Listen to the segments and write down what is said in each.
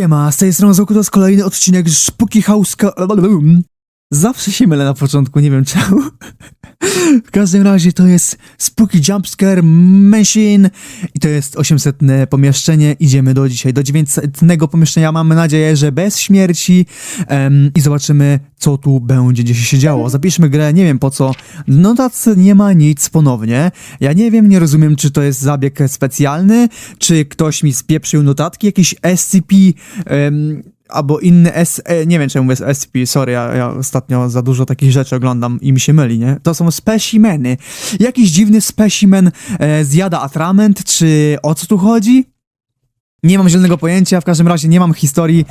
Siema, z tej strony Zoku to jest kolejny odcinek Spooky House... Zawsze się mylę na początku, nie wiem czemu. W każdym razie to jest Spooky Jumpscare Machine i to jest 800 pomieszczenie. Idziemy do dzisiaj do 900 pomieszczenia. Mamy nadzieję, że bez śmierci em, i zobaczymy, co tu będzie gdzieś się działo. Zapiszmy grę, nie wiem po co. W notatce nie ma nic ponownie. Ja nie wiem, nie rozumiem, czy to jest zabieg specjalny, czy ktoś mi spieprzył notatki, jakiś SCP. em, albo inny S, e, nie wiem czemu mówię SCP, sorry, ja, ja ostatnio za dużo takich rzeczy oglądam i mi się myli, nie? To są specimeny. Jakiś dziwny specimen e, zjada atrament, czy o co tu chodzi? Nie mam zielonego pojęcia, w każdym razie nie mam historii.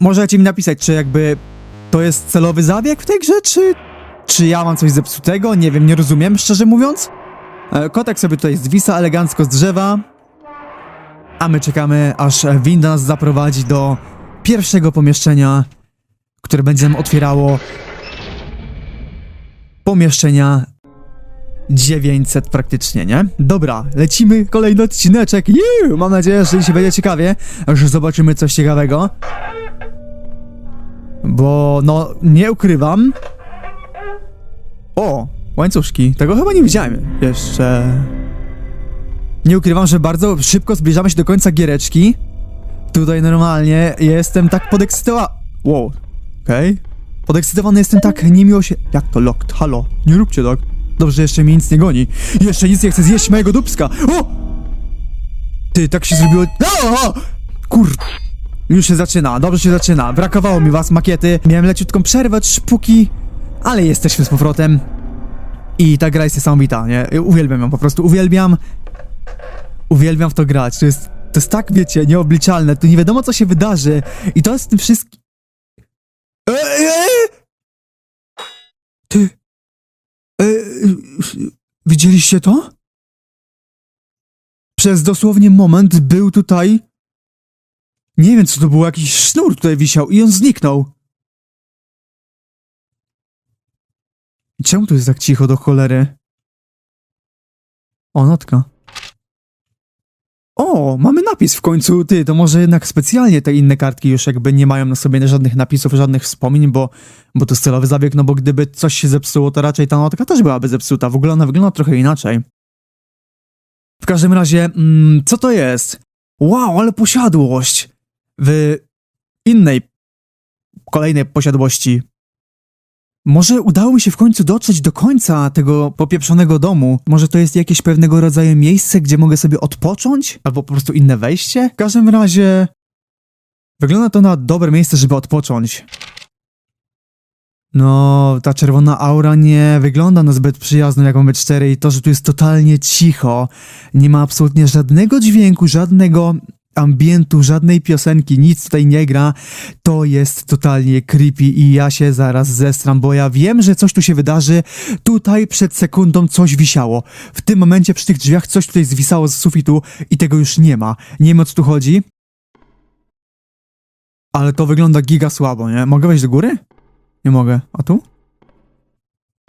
Możecie mi napisać, czy jakby to jest celowy zabieg w tej grze, czy, czy ja mam coś zepsutego? Nie wiem, nie rozumiem, szczerze mówiąc. E, Kotek sobie tutaj zwisa elegancko z drzewa, a my czekamy, aż winda nas zaprowadzi do pierwszego pomieszczenia, które będzie nam otwierało pomieszczenia 900 praktycznie, nie? Dobra, lecimy, kolejny odcineczek. Juuu, mam nadzieję, że dzisiaj będzie ciekawie, że zobaczymy coś ciekawego. Bo, no, nie ukrywam. O, łańcuszki. Tego chyba nie widziałem jeszcze. Nie ukrywam, że bardzo szybko zbliżamy się do końca giereczki. Tutaj normalnie jestem tak podekscytowany. Wow, okej. Podekscytowany jestem tak niemiło się... Jak to locked? Halo, nie róbcie tak. Dobrze, jeszcze mi nic nie goni. Jeszcze nic nie chce zjeść mojego dupska. O! Ty, tak się zrobiło... O! Kur... Już się zaczyna, dobrze się zaczyna. Brakowało mi was, makiety. Miałem leciutką przerwę, szpuki, ale jesteśmy z powrotem. I ta gra jest niesamowita, nie? Uwielbiam ją, po prostu uwielbiam. Uwielbiam w to grać. To jest, to jest tak, wiecie, nieobliczalne. Tu nie wiadomo, co się wydarzy. I to jest tym wszystkim. Eee, eee! Ty. Eee, widzieliście to? Przez dosłownie moment był tutaj. Nie wiem, co to było, jakiś sznur tutaj wisiał i on zniknął. Czemu tu jest tak cicho do cholery? O, notka. O, mamy napis w końcu, ty, to może jednak specjalnie te inne kartki już jakby nie mają na sobie żadnych napisów, żadnych wspomnień, bo, bo to jest celowy zabieg, no bo gdyby coś się zepsuło, to raczej ta notka też byłaby zepsuta, w ogóle ona wygląda trochę inaczej. W każdym razie, mm, co to jest? Wow, ale posiadłość! W innej, kolejnej posiadłości może udało mi się w końcu dotrzeć do końca tego popieprzonego domu. Może to jest jakieś pewnego rodzaju miejsce, gdzie mogę sobie odpocząć? Albo po prostu inne wejście? W każdym razie... Wygląda to na dobre miejsce, żeby odpocząć. No, ta czerwona aura nie wygląda na zbyt przyjazną, jak mamy cztery i to, że tu jest totalnie cicho. Nie ma absolutnie żadnego dźwięku, żadnego ambientu, żadnej piosenki, nic tutaj nie gra, to jest totalnie creepy i ja się zaraz zestram, bo ja wiem, że coś tu się wydarzy. Tutaj przed sekundą coś wisiało. W tym momencie przy tych drzwiach coś tutaj zwisało z sufitu i tego już nie ma. Nie wiem o co tu chodzi. Ale to wygląda giga słabo, nie? Mogę wejść do góry? Nie mogę. A tu?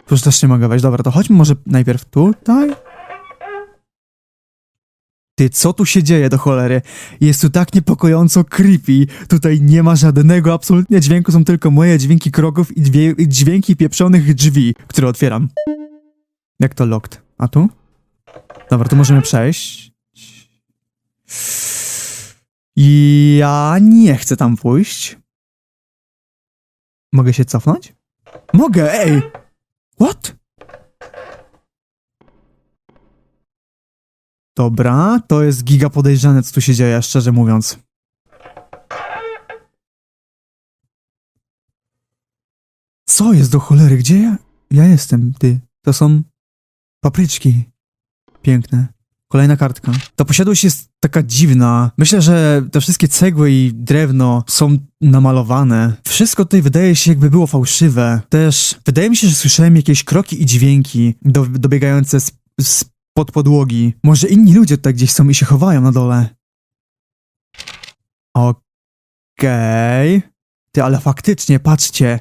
Tu też nie mogę wejść. Dobra, to chodźmy może najpierw tutaj. Ty, co tu się dzieje do cholery? Jest tu tak niepokojąco creepy. Tutaj nie ma żadnego absolutnie dźwięku, są tylko moje dźwięki kroków i dźwię- i dźwięki pieprzonych drzwi, które otwieram. Jak to locked? A tu? Dobra, tu możemy przejść. Ja nie chcę tam pójść. Mogę się cofnąć? Mogę, ej! What? Dobra, to jest giga podejrzane, co tu się dzieje, szczerze mówiąc. Co jest do cholery? Gdzie ja? Ja jestem, ty. To są papryczki. Piękne. Kolejna kartka. Ta posiadłość jest taka dziwna. Myślę, że te wszystkie cegły i drewno są namalowane. Wszystko tutaj wydaje się jakby było fałszywe. Też wydaje mi się, że słyszałem jakieś kroki i dźwięki do, dobiegające z, z pod podłogi. Może inni ludzie tutaj gdzieś są i się chowają na dole. Okej. Ty, ale faktycznie, patrzcie.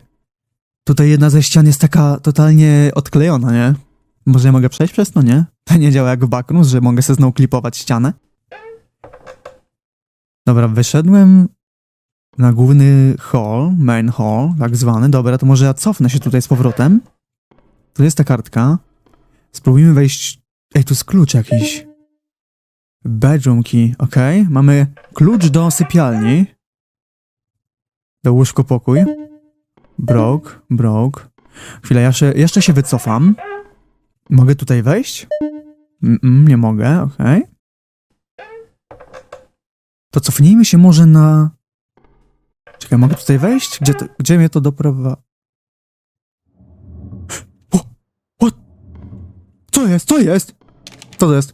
Tutaj jedna ze ścian jest taka totalnie odklejona, nie? Może ja mogę przejść przez to, nie? To nie działa jak w Backrooms, że mogę sobie znowu klipować ścianę. Dobra, wyszedłem. na główny hall, main hall, tak zwany. Dobra, to może ja cofnę się tutaj z powrotem. Tu jest ta kartka. Spróbujmy wejść... Ej, tu jest klucz jakiś. Bedroom key, okej. Mamy klucz do sypialni. Do łóżko pokój. Brok, brok. Chwilę, ja się, jeszcze się wycofam. Mogę tutaj wejść? Mm, mm, nie mogę, okej. To cofnijmy się może na... Czekaj, mogę tutaj wejść? Gdzie, to, gdzie mnie to doprowadzi? Co jest? Co jest? Co to jest?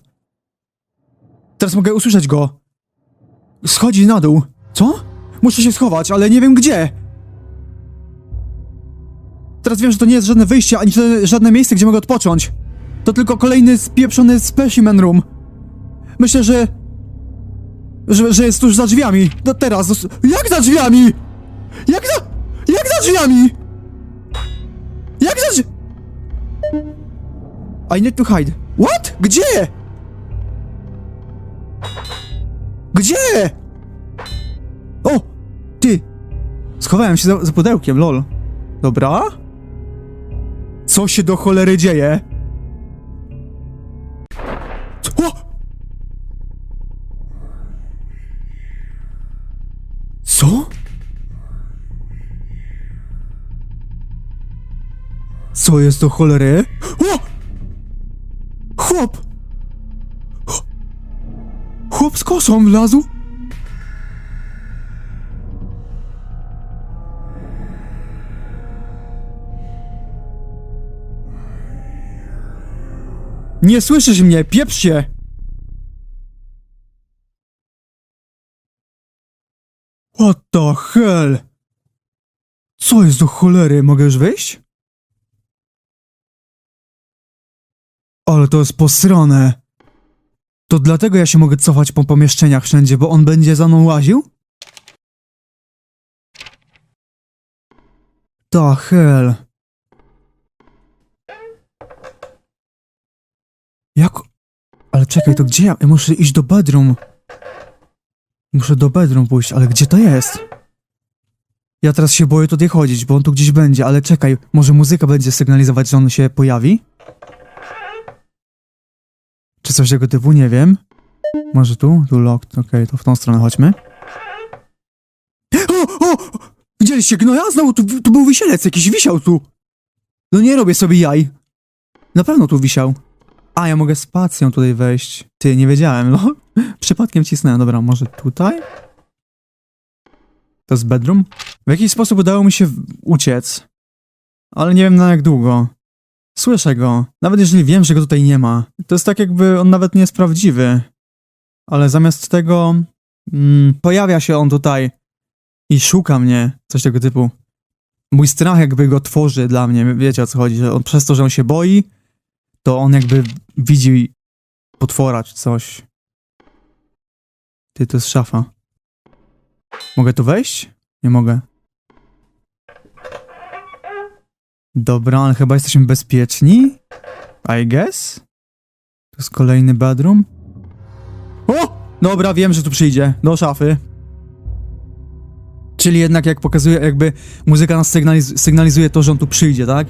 Teraz mogę usłyszeć go. Schodzi na dół. Co? Muszę się schować, ale nie wiem gdzie. Teraz wiem, że to nie jest żadne wyjście, ani żadne- miejsce, gdzie mogę odpocząć. To tylko kolejny spieprzony specimen room. Myślę, że... Że, że jest tuż za drzwiami. No teraz. Jak za drzwiami? Jak za... Jak za drzwiami? Jak za drzwi... I need to hide. What? Gdzie? Gdzie? O! Ty! Schowałem się za, za pudełkiem, lol. Dobra. Co się do cholery dzieje? O! Co? Co jest do cholery? O! Kosą wlazł? Nie słyszysz mnie, pieprz się! What the hell? Co jest do cholery? Mogę już wyjść? Ale to jest posrane. To dlatego ja się mogę cofać po pomieszczeniach wszędzie, bo on będzie za mną łaził? The hell. Jak... Ale czekaj, to gdzie ja... ja muszę iść do bedroom. Muszę do bedroom pójść, ale gdzie to jest? Ja teraz się boję tutaj chodzić, bo on tu gdzieś będzie, ale czekaj, może muzyka będzie sygnalizować, że on się pojawi? Czy coś tego typu, nie wiem. Może tu? Tu locked, okej, to w tą stronę chodźmy. O, o! Widzieliście gnoja? Znowu tu, tu był wisielec, jakiś wisiał tu. No nie robię sobie jaj. Na pewno tu wisiał. A, ja mogę spacją tutaj wejść. Ty, nie wiedziałem, no. Przypadkiem cisnąłem. Dobra, może tutaj? To jest bedroom? W jakiś sposób udało mi się uciec. Ale nie wiem na jak długo. Słyszę go. Nawet jeżeli wiem, że go tutaj nie ma. To jest tak jakby on nawet nie jest prawdziwy. Ale zamiast tego... Mm, pojawia się on tutaj i szuka mnie. Coś tego typu. Mój strach jakby go tworzy dla mnie. Wiecie o co chodzi, że on przez to, że on się boi, to on jakby widzi potwora czy coś. Ty, to jest szafa. Mogę tu wejść? Nie mogę. Dobra, ale chyba jesteśmy bezpieczni? I guess? To jest kolejny bedroom? O! Dobra, wiem, że tu przyjdzie. Do szafy. Czyli jednak jak pokazuje, jakby muzyka nas sygnaliz sygnalizuje to, że on tu przyjdzie, tak?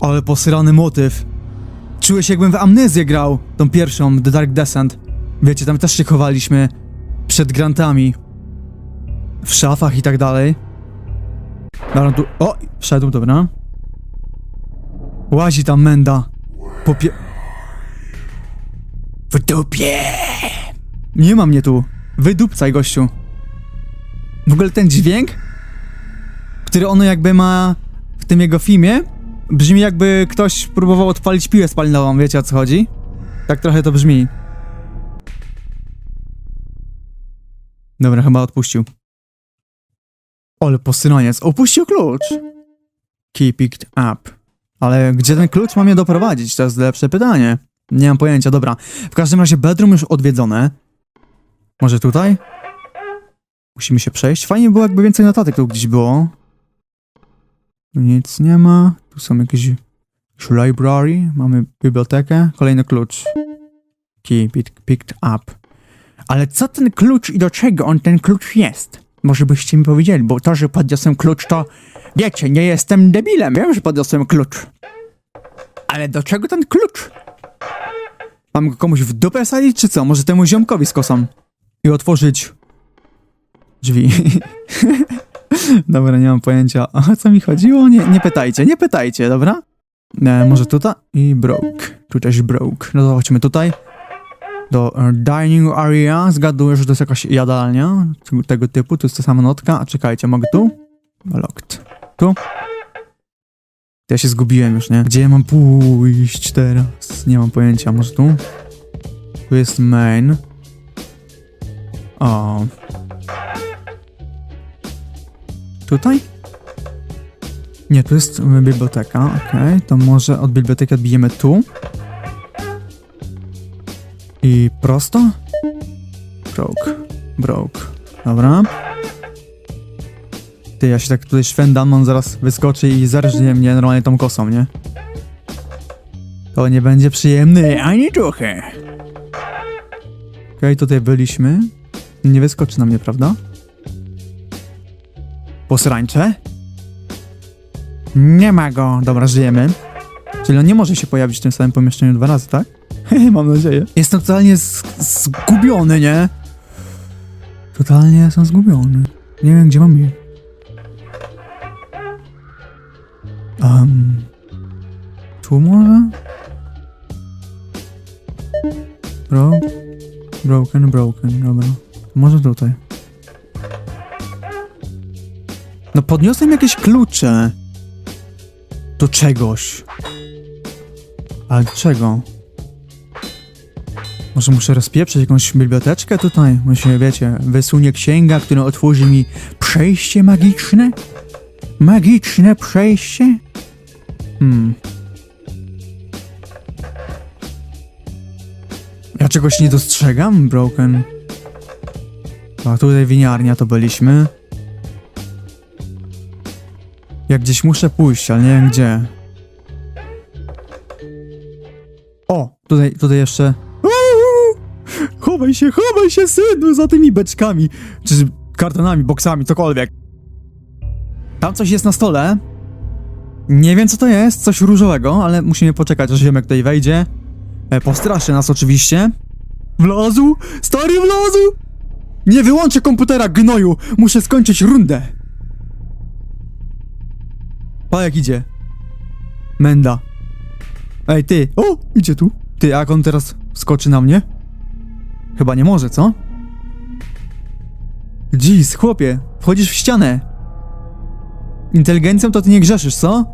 Ale posrany motyw. Czułem się jakbym w Amnezję grał, tą pierwszą, The Dark Descent. Wiecie, tam też się chowaliśmy przed grantami. W szafach i tak dalej. Dobra, tu... O! Wszedł, dobra. Łazi tam menda. Popie... W dupie! Nie ma mnie tu. Wydupcaj, gościu. W ogóle ten dźwięk, który ono jakby ma w tym jego filmie, brzmi jakby ktoś próbował odpalić piłę spalinową, wiecie o co chodzi? Tak trochę to brzmi. Dobra, chyba odpuścił. Ale posyraniec, opuścił klucz. Keep it up. Ale gdzie ten klucz ma mnie doprowadzić? To jest lepsze pytanie. Nie mam pojęcia, dobra. W każdym razie bedroom już odwiedzone. Może tutaj? Musimy się przejść. Fajnie było, jakby więcej notatek tu gdzieś było. Tu nic nie ma. Tu są jakieś... jakieś library. Mamy bibliotekę. Kolejny klucz. It picked up. Ale co ten klucz i do czego on ten klucz jest? Może byście mi powiedzieli, bo to, że podniosłem klucz, to wiecie, nie jestem debilem, wiem, że podniosłem klucz. Ale do czego ten klucz? Mam go komuś w dupę sadzić, czy co? Może temu ziomkowi z kosą? I otworzyć drzwi. dobra, nie mam pojęcia. O co mi chodziło? Nie, nie pytajcie, nie pytajcie, dobra? E, może tutaj? I broke. Tu też broke. No to chodźmy tutaj. Do e, dining area. Zgaduję, że to jest jakaś jadalnia tego- typu. Tu jest ta sama notka. A czekajcie, mogę tu? Locked. Tu? Ja się zgubiłem już, nie? Gdzie ja mam pójść teraz? Nie mam pojęcia. Może tu? Tu jest main. O. Tutaj? Nie, tu jest biblioteka, okej. To może od biblioteki odbijemy tu. I prosto? Broke. Broke. Dobra. Ty, ja się tak tutaj szwendam, on zaraz wyskoczy i zerżnie mnie normalnie tą kosą, nie? To nie będzie przyjemny ani trochę. Okej, tutaj byliśmy. Nie wyskoczy na mnie, prawda? Posrańcze? Nie ma go. Dobra, żyjemy. Czyli on nie może się pojawić w tym samym pomieszczeniu dwa razy, tak? Mam nadzieję. Jestem totalnie zgubiony, nie? Totalnie jestem zgubiony. Nie wiem, gdzie mam je. Um, tu może? Bro? Broken, broken, dobra. Może tutaj. No podniosłem jakieś klucze. Do czegoś. Ale do czego? Może muszę rozpieprzyć jakąś biblioteczkę tutaj? Może, wiecie, wysunie księga, która otworzy mi przejście magiczne? Magiczne przejście? Hmm. Ja czegoś nie dostrzegam, Broken. A tutaj winiarnia to byliśmy. Jak gdzieś muszę pójść, ale nie wiem gdzie. O! Tutaj, tutaj jeszcze. Chowaj się, chowaj się, synu, za tymi beczkami. Czy kartonami, boksami, cokolwiek. Tam coś jest na stole. Nie wiem co to jest, coś różowego, ale musimy poczekać, aż ziomek tutaj wejdzie. E, postraszy nas oczywiście. Wlazł! Stary wlazł! Nie wyłączę komputera, gnoju! Muszę skończyć rundę! Pa jak idzie. Menda. Ej, ty! O! Idzie tu. Ty, jak on teraz skoczy na mnie? Chyba nie może, co? Jeez, chłopie, wchodzisz w ścianę. Inteligencją to ty nie grzeszysz, co?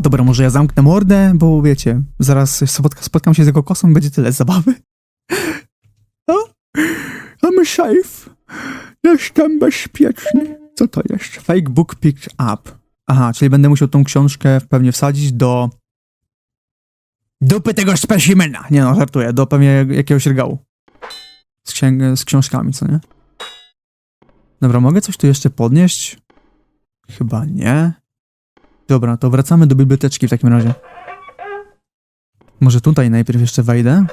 Dobra, może ja zamknę mordę, bo wiecie, zaraz spotka, spotkam się z jego kosą i będzie tyle zabawy. O, I'm safe. Jestem bezpieczny. Co to jest? Fake book picked up. Aha, czyli będę musiał tą książkę pewnie wsadzić do... Dupy tego specimena. Nie no, żartuję. Do pewnie jakiegoś regału. Z, księg z książkami, co nie? Dobra, mogę coś tu jeszcze podnieść? Chyba nie. Dobra, to wracamy do biblioteczki w takim razie. Może tutaj najpierw jeszcze wejdę?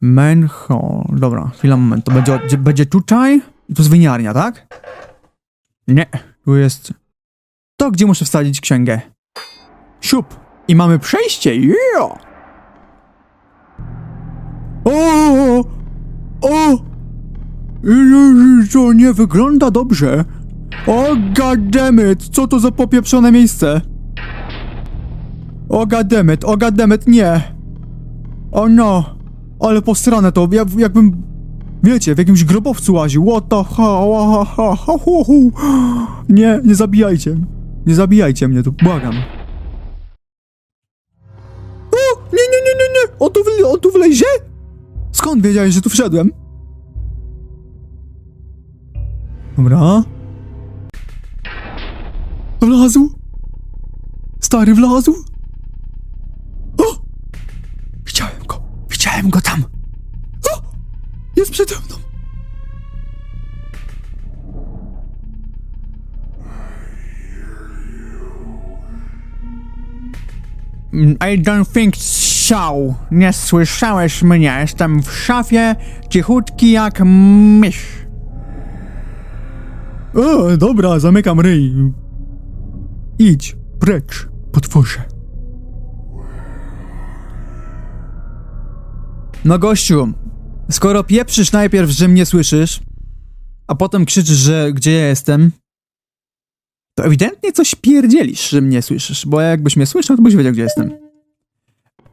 Main hall. Dobra, chwila, moment. To będzie, będzie tutaj? I tu jest winiarnia, tak? Nie, tu jest... To, gdzie muszę wsadzić księgę. Siup! I mamy przejście, yeah! O! O! To nie wygląda dobrze. O goddammit, co to za popieprzone miejsce? O goddammit, o goddammit, nie. O no, ale posrane to, jak, jakbym, wiecie, w jakimś grobowcu łaził. What the ha, ha, ha, ha, hu, hu. Nie, nie zabijajcie. Nie zabijajcie mnie tu, błagam. Nie, nie, nie, nie, nie, tu, wle- on tu wlezie? Skąd wiedziałeś, że tu wszedłem? Dobra. Wlazł? Stary wlazł? O! Widziałem go! Widziałem go tam! I don't think ciao, nie słyszałeś mnie, jestem w szafie, cichutki jak mysz. O, dobra, zamykam ryj. Idź, precz, potworze. No gościu, skoro pieprzysz najpierw, że mnie słyszysz, a potem krzyczysz, że gdzie ja jestem, to ewidentnie coś pierdzielisz, że mnie słyszysz, bo jakbyś mnie słyszał, to byś wiedział, gdzie jestem.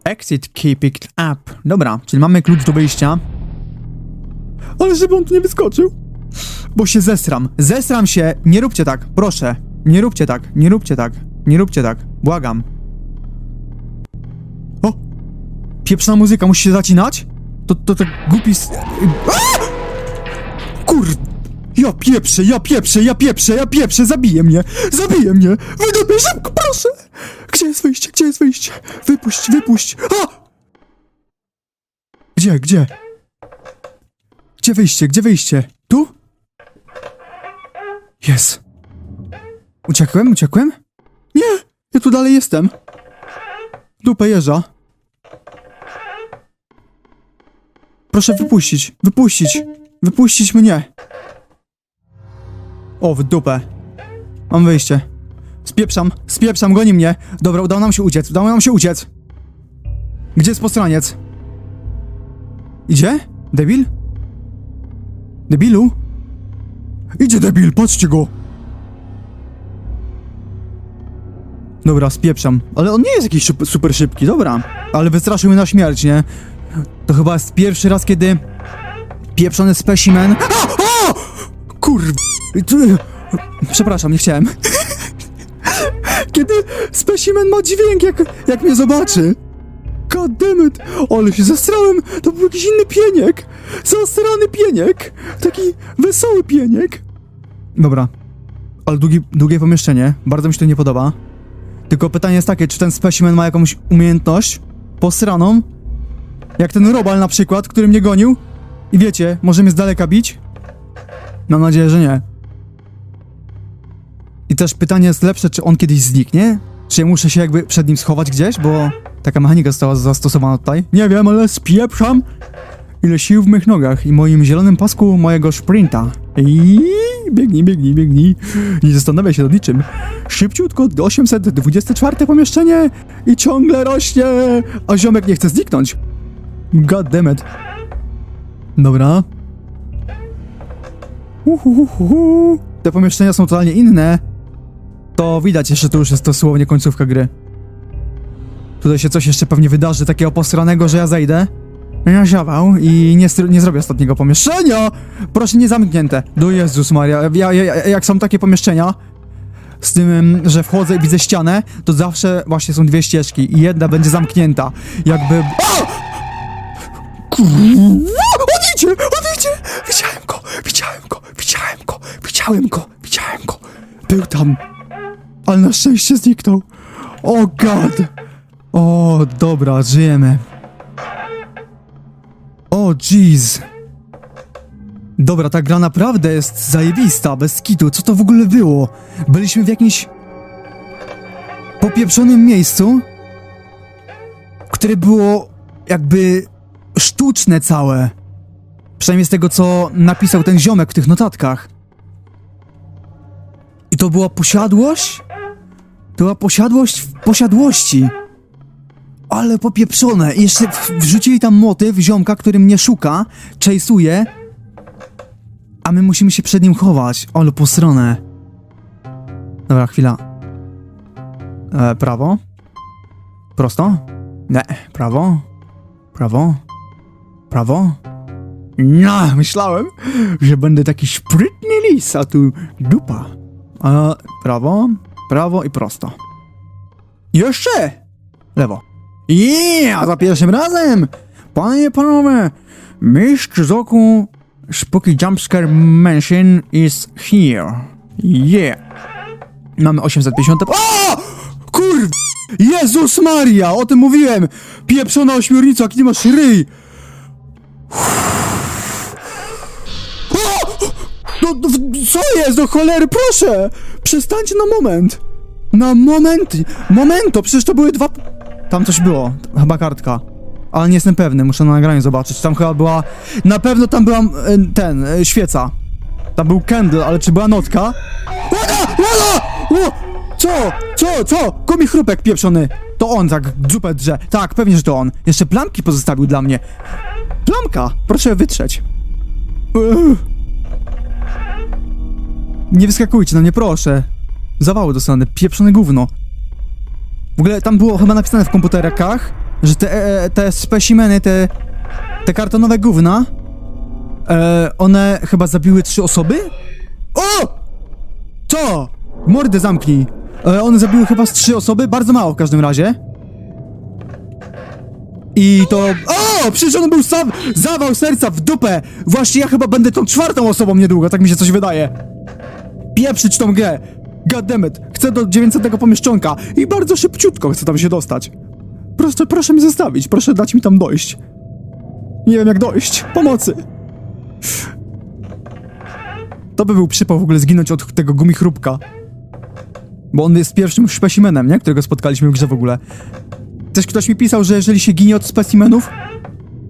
Exit key picked up. Dobra, czyli mamy klucz do wyjścia. Ale żeby on tu nie wyskoczył. Bo się zesram. Zesram się. Nie róbcie tak, proszę. Nie róbcie tak, nie róbcie tak, nie róbcie tak. Błagam. O! Pieprzna muzyka, musi się zacinać? To, to tak głupi... s- A! Kur... Ja pieprzę, ja pieprzę, ja pieprzę, ja pieprzę, zabije mnie, zabije mnie, wydupię szybko, proszę! Gdzie jest wyjście, gdzie jest wyjście? Wypuść, wypuść, a! Gdzie, gdzie? Gdzie wyjście, gdzie wyjście? Tu? Jest. Uciekłem, uciekłem? Nie, ja tu dalej jestem. Dupę jeża. Proszę wypuścić, wypuścić, wypuścić mnie. O, w dupę. Mam wyjście. Spieprzam, spieprzam, goni mnie. Dobra, udało nam się uciec, udało nam się uciec. Gdzie jest postraniec? Idzie? Debil? Debilu? Idzie debil, patrzcie go! Dobra, spieprzam. Ale on nie jest jakiś super szybki, dobra. Ale wystraszył mnie na śmierć, nie? To chyba jest pierwszy raz, kiedy... Pieprzony specimen... A! Kurw... Przepraszam, nie chciałem. Kiedy specimen ma dźwięk, jak, jak mnie zobaczy. God damn it! Ale się zastrałem! To był jakiś inny pieniek! Zastrany pieniek! Taki wesoły pieniek! Dobra. Ale długi, długie pomieszczenie. Bardzo mi się to nie podoba. Tylko pytanie jest takie, czy ten specimen ma jakąś umiejętność posraną? Jak ten robal na przykład, który mnie gonił? I wiecie, może mnie z daleka bić? Mam nadzieję, że nie. I też pytanie jest lepsze, czy on kiedyś zniknie? Czy ja muszę się jakby przed nim schować gdzieś, bo taka mechanika została zastosowana tutaj? Nie wiem, ale spieprzam! Ile sił w mych nogach i moim zielonym pasku mojego sprinta. I biegnij, biegnij, biegnij. Nie zastanawiaj się nad niczym. Szybciutko, 824 pomieszczenie i ciągle rośnie, a ziomek nie chce zniknąć. God damn it. Dobra. Uhuhuhu. Te pomieszczenia są totalnie inne. To widać jeszcze, to już jest dosłownie końcówka gry. Tutaj się coś jeszcze pewnie wydarzy takiego posranego, że ja zejdę. Ja ziował i nie, nie zrobię ostatniego pomieszczenia! Proszę, nie zamknięte. Do Jezus Maria, ja, ja, ja, jak są takie pomieszczenia, z tym, że wchodzę i widzę ścianę, to zawsze właśnie są dwie ścieżki i jedna będzie zamknięta. Jakby... A! Kurwa! On idzie! Widziałem go! Widziałem go! Widziałem go! Widziałem go! Widziałem go! Był tam! Ale na szczęście zniknął! O god! O, dobra, żyjemy. O, jeez. Dobra, ta gra naprawdę jest zajebista, bez kitu. Co to w ogóle było? Byliśmy w jakimś popieprzonym miejscu, które było jakby sztuczne całe. Przynajmniej z tego, co napisał ten ziomek w tych notatkach. I to była posiadłość? To była posiadłość w posiadłości. Ale popieprzone. I jeszcze wrzucili tam motyw ziomka, który mnie szuka, chase'uje, a my musimy się przed nim chować. Ale posrone. Dobra, chwila. E, prawo. Prosto. Nie, prawo. Prawo. Prawo. No, myślałem, że będę taki sprytny lis, a tu dupa. E, prawo, prawo i prosto. Jeszcze! Lewo. Yeah, za pierwszym razem! Panie panowie, mistrz z oku Spooky Jumpscare Mansion is here. Yeah. Mamy 850... O! Kurw! Jezus Maria! O tym mówiłem! Pieprzona ośmiornica, nie masz ryj! O! No, co jest do cholery? Proszę! Przestańcie na moment! Na moment! Momento! Przecież to były dwa... tam coś było, chyba kartka. Ale nie jestem pewny, muszę na nagraniu zobaczyć. Tam chyba była, na pewno tam była e, ten, e, świeca. Tam był candle, ale czy była notka? Łada! O! Co? Co? Co? Komi chrupek pieprzony. To on tak dupę drze. Tak, pewnie, że to on. Jeszcze plamki pozostawił dla mnie. Plamka! Proszę wytrzeć. Uff. Nie wyskakujcie na mnie, proszę. Zawały dostanę, pieprzone gówno. W ogóle tam było chyba napisane w komputerkach, że te, e, te specimeny, te, te kartonowe gówna, e, one chyba zabiły trzy osoby? O! Co? Mordę zamknij. E, one zabiły chyba z trzy osoby, bardzo mało w każdym razie. I to... O! Przecież on był sam... Zawał serca w dupę! Właśnie ja chyba będę tą czwartą osobą niedługo, tak mi się coś wydaje. Pieprzyć tą grę! Goddammit! Chcę do 900 pomieszczonka i bardzo szybciutko chcę tam się dostać. Proszę, proszę mnie zostawić, proszę dać mi tam dojść. Nie wiem jak dojść. Pomocy! To by był przypał w ogóle zginąć od tego gumichrupka. Bo on jest pierwszym specimenem, nie? Którego spotkaliśmy w grze w ogóle. Też ktoś mi pisał, że jeżeli się ginie od specimenów,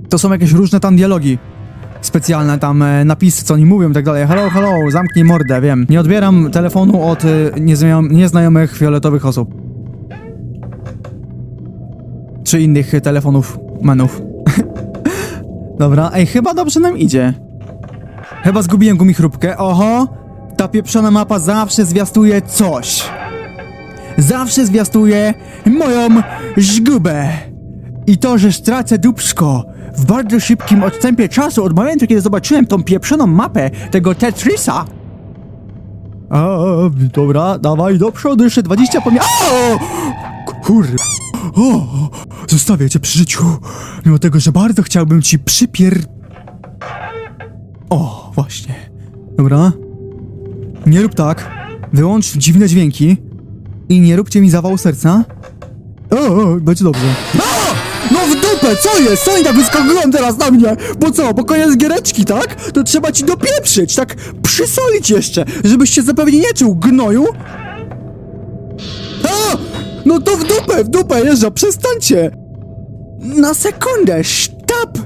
to są jakieś różne tam dialogi specjalne tam e, napisy, co oni mówią i tak dalej. Hello, hello, zamknij mordę, wiem. Nie odbieram telefonu od e, nieznajom nieznajomych fioletowych osób. Czy innych e, telefonów, menów. Dobra, ej, chyba dobrze nam idzie. Chyba zgubiłem gumichrupkę. Oho, ta pieprzona mapa zawsze zwiastuje coś. Zawsze zwiastuje moją żgubę. I to, że stracę dupsko w bardzo szybkim odstępie czasu od momentu, kiedy zobaczyłem tą pieprzoną mapę tego Tetrisa. O, dobra, dawaj do przodu, jeszcze 20 pomia... O! Kur... O, zostawię cię przy życiu, mimo tego, że bardzo chciałbym ci przypier... O, właśnie. Dobra. Nie rób tak. Wyłącz dziwne dźwięki. I nie róbcie mi zawału serca. O, o będzie dobrze. O! No w dupę, co jest? Co oni tak wyskakują teraz na mnie? Bo co, bo koniec giereczki, tak? To trzeba ci dopieprzyć, tak przysolić jeszcze, żebyś się zapewne nie czuł gnoju. A! No to w dupę, w dupę jeżdża, przestańcie! Na sekundę, stop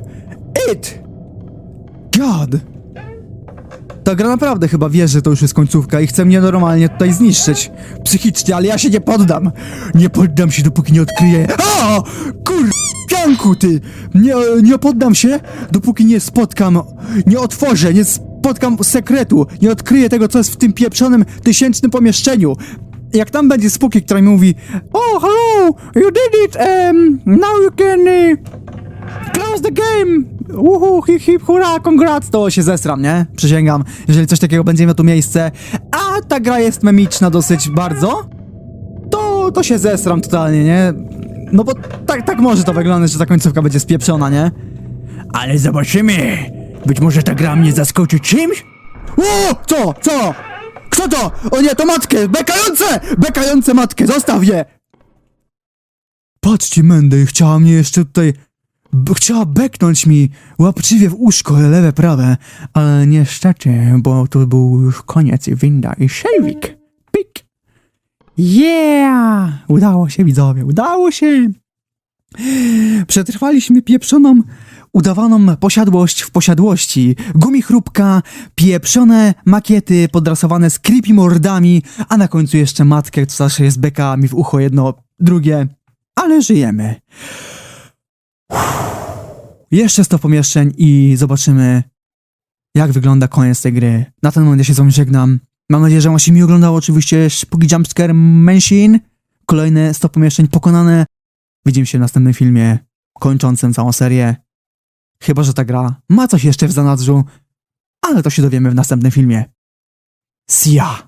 it! God! Ta gra naprawdę chyba wie, że to już jest końcówka i chce mnie normalnie tutaj zniszczyć. Psychicznie, ale ja się nie poddam. Nie poddam się, dopóki nie odkryję. A! Kur... Pianku, ty! Nie, nie poddam się, dopóki nie spotkam, nie otworzę, nie spotkam sekretu, nie odkryję tego, co jest w tym pieprzonym tysięcznym pomieszczeniu. Jak tam będzie Spooky, która mi mówi Oh, hello, you did it, um, now you can uh, close the game! Uhu, hip, hip, hurra, congrats! To się zesram, nie? Przysięgam, jeżeli coś takiego będzie miało tu miejsce. A ta gra jest memiczna dosyć bardzo, to, to się zesram totalnie, nie? No bo tak, tak może to wyglądać, że ta końcówka będzie spieprzona, nie? Ale zobaczymy! Być może ta gra mnie zaskoczy czymś? O! Co? Co? Kto to? O nie, to matkę! Bekające! Bekające matkę, zostaw je! Patrzcie, Mendy, chciała mnie jeszcze tutaj... Chciała beknąć mi łapczywie w uszko, lewe, prawe, ale niestety, bo to był już koniec winda i szejwik. Pik. Yeah! Udało się, widzowie, udało się! Przetrwaliśmy pieprzoną, udawaną posiadłość w posiadłości. Gumichrupka, pieprzone makiety podrasowane z creepy mordami, a na końcu jeszcze matkę, co zawsze jest beka mi w ucho jedno, drugie. Ale żyjemy. Uff. Jeszcze 100 pomieszczeń i zobaczymy, jak wygląda koniec tej gry. Na ten moment ja się z wami żegnam. Mam nadzieję, że wam się mi oglądało. Oczywiście Spooky Jumpscare Machine. Kolejne 100 pomieszczeń pokonane. Widzimy się w następnym filmie kończącym całą serię. Chyba, że ta gra ma coś jeszcze w zanadrzu, ale to się dowiemy w następnym filmie. See ya!